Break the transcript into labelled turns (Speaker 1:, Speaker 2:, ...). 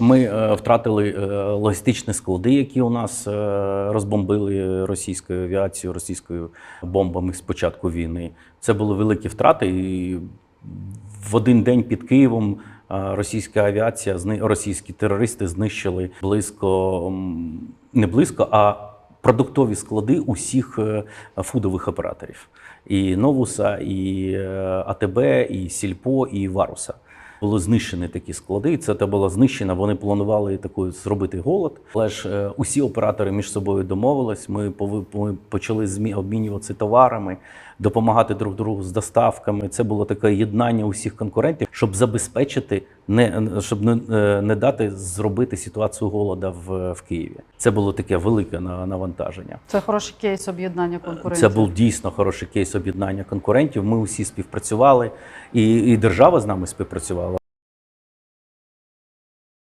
Speaker 1: Ми е, втратили е, логістичні склади, які у нас е, розбомбили російською авіацією, російською бомбами з початку війни. Це були великі втрати. І в один день під Києвом російська авіація, російські терористи знищили близько не близько, а продуктові склади усіх фудових операторів: і Новуса, і АТБ, і Сільпо, і Варуса. Були знищені такі склади. Це те було знищено. Вони планували таку зробити голод. Але ж е, усі оператори між собою домовились. Ми почали змі обмінюватися товарами, допомагати друг другу з доставками. Це було таке єднання усіх конкурентів, щоб забезпечити, не щоб не, е, не дати зробити ситуацію голода в, в Києві. Це було таке велике на- навантаження.
Speaker 2: Це хороший кейс об'єднання конкурентів.
Speaker 1: Це був дійсно хороший кейс об'єднання конкурентів. Ми усі співпрацювали, і, і держава з нами співпрацювала.